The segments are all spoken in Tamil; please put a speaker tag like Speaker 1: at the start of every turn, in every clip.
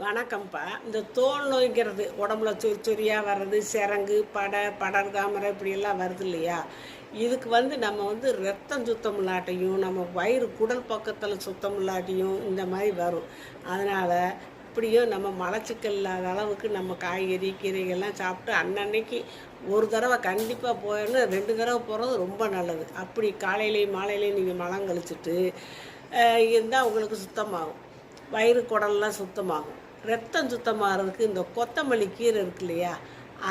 Speaker 1: வணக்கம்ப்பா. இந்த தோல் நோய்ங்கிறது உடம்புல சொறி சொறியாக வர்றது சிறங்கு படை படர் தாமரை இப்படியெல்லாம் வருது இல்லையா? இதுக்கு வந்து நம்ம வந்து ரத்தம் சுத்தம் இல்லாட்டியும் நம்ம வயிறு குடல் பக்கத்தில் சுத்தம் இல்லாட்டியும் இந்த மாதிரி வரும். அதனால் இப்படியும் நம்ம மலச்சிக்கல் இல்லாத அளவுக்கு நம்ம காய்கறி கீரைகள்லாம் சாப்பிட்டு அன்னன்னைக்கு ஒரு தடவை கண்டிப்பாக போயிடணும் ரெண்டு தடவை போகிறது ரொம்ப நல்லது. அப்படி காலையிலையும் மாலையிலையும் நீங்கள் மலம் கழிச்சிட்டு இருந்தால் உங்களுக்கு சுத்தமாகும். வயிறு குடல்லாம் சுத்தமாகும். ரத்தம் சுத்தமாகிறதுக்கு இந்த கொத்தமல்லி கீரை இருக்கு இல்லையா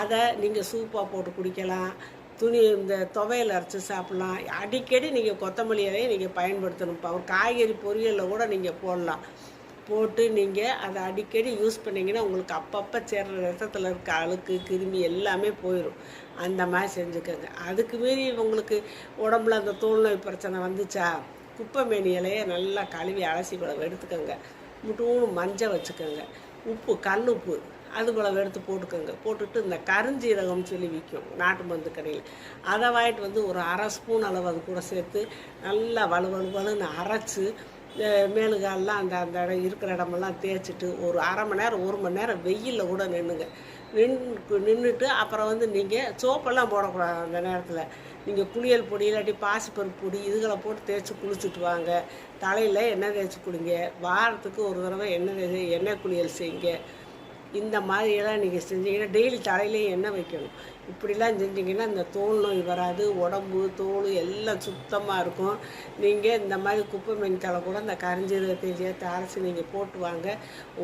Speaker 1: அதை நீங்கள் சூப்பாக போட்டு குடிக்கலாம். துணி இந்த துவையல் அரைச்சி சாப்பிட்லாம். அடிக்கடி நீங்கள் கொத்தமல்லியவே நீங்கள் பயன்படுத்தணும்ப்பா. ஒரு காய்கறி பொரியலில் கூட நீங்கள் போடலாம். போட்டு நீங்கள் அதை அடிக்கடி யூஸ் பண்ணிங்கன்னா உங்களுக்கு அப்பப்போ சேர்ற ரத்தத்தில் இருக்க அழுக்கு கிருமி எல்லாமே போயிடும் அந்த மாதிரி செஞ்சுக்கோங்க. அதுக்கு மீறி உங்களுக்கு உடம்புல அந்த தோல் நோய் பிரச்சனை வந்துச்சா குப்பைமேனி இலையை நல்லா கழுவி அலசி எடுத்துக்கோங்க. முட்டூன்னு மஞ்சள் வச்சுக்கோங்க. உப்பு கல் உப்பு அது போல் எடுத்து போட்டுக்கோங்க. போட்டுட்டு இந்த கருஞ்சீரகம் சொல்லி விற்கும் நாட்டு மருந்து கடையில். அதை வாங்கிட்டு வந்து ஒரு அரை ஸ்பூன் அளவு அது கூட சேர்த்து நல்லா வலு வலு வலுன்னு அரைச்சி மேலுகாலெலாம் அந்த அந்த இடம் இருக்கிற இடமெல்லாம் தேய்ச்சிட்டு ஒரு அரை மணி நேரம் ஒரு மணி நேரம் வெயிலில் கூட நின்றுங்க நின்று நின்றுட்டு அப்புறம் வந்து நீங்கள் சோப்பெல்லாம் போடக்கூடாது அந்த நேரத்தில். நீங்கள் குளியல் பொடி இல்லாட்டி பாசிப்பருப்பு பொடி இதுகளை போட்டு தேய்ச்சி குளிச்சுட்டு வாங்க. தலையில் எண்ணெய் தேய்ச்சி குளிங்க வாரத்துக்கு ஒரு தடவை எண்ணெய் தேய்ச்சி எண்ணெய் குளியல் செய்யுங்க. இந்த மாதிரியெல்லாம் நீங்கள் செஞ்சீங்கன்னா டெய்லி தலையிலையும் எண்ணெய் வைக்கணும். இப்படிலாம் செஞ்சீங்கன்னா இந்த தோல் நோய் வராது உடம்பு தோல் எல்லாம் சுத்தமாக இருக்கும். நீங்கள் இந்த மாதிரி குப்பை மென்தலை கூட இந்த கரிஞ்சீரகத்தை சேர்த்து அரைச்சி நீங்கள் போட்டு வாங்க.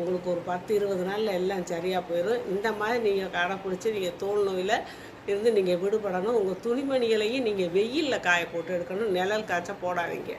Speaker 1: உங்களுக்கு ஒரு பத்து இருபது நாளில் எல்லாம் சரியாக போயிடும். இந்த மாதிரி நீங்கள் கடைப்பிடிச்சி நீங்கள் தோல் நோயில் இருந்து நீங்கள் விடுபடணும். உங்கள் துணிமணிகளையும் நீங்கள் வெயிலில் காய போட்டு எடுக்கணும். நிழல் காய்ச்ச போடாதீங்க.